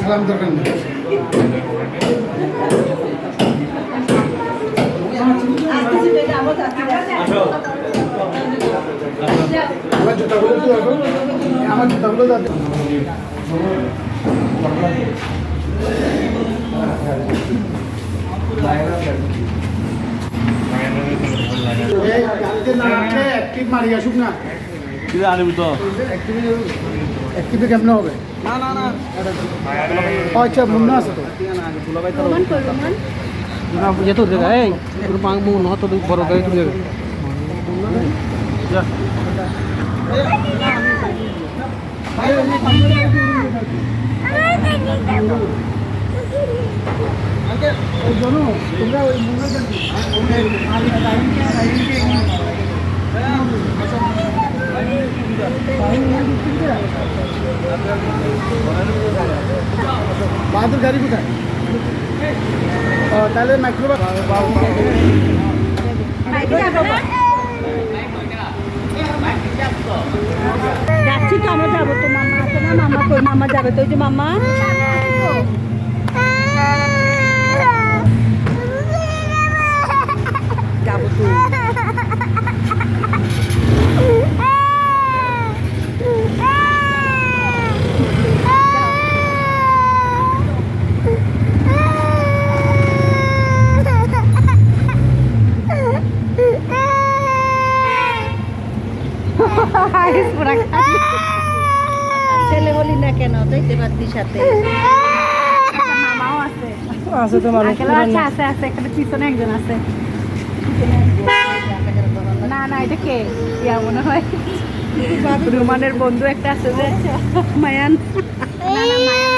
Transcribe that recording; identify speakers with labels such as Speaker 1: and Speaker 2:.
Speaker 1: সালাম দরকার আমার জুতাগুলো কি হবে আমার জুতাগুলো এই গাড়িতে না মারি আসুক
Speaker 2: তো?
Speaker 1: অ্যাক্টিভে কেমন হবে?
Speaker 2: না না না।
Speaker 1: আচ্ছা মুন্না আছে তো।
Speaker 3: যেত এই তোর পাং মু ন তো বড় গাড়ি তুলে
Speaker 1: ওই জন্য তোমরা ওই মুন্না বাহাদুর গাড়ি কোথায়? তাহলে মাইক্রো
Speaker 4: যাচ্ছি তো, আমরা যাব তো, মামা আছে না? মামা মামা যাবে তো, ওই যে মামা। ছেলে বলি না কেন দেখতে পাচ্ছি সাথে। মামাও আছে
Speaker 3: আছে তো
Speaker 4: আছে আছে আছে এখানে পিছনে একজন আছে। না না এটা কে? ইয়া মনে হয়। রুমানের বন্ধু একটা আছে যে। মায়ান। না না মায়ান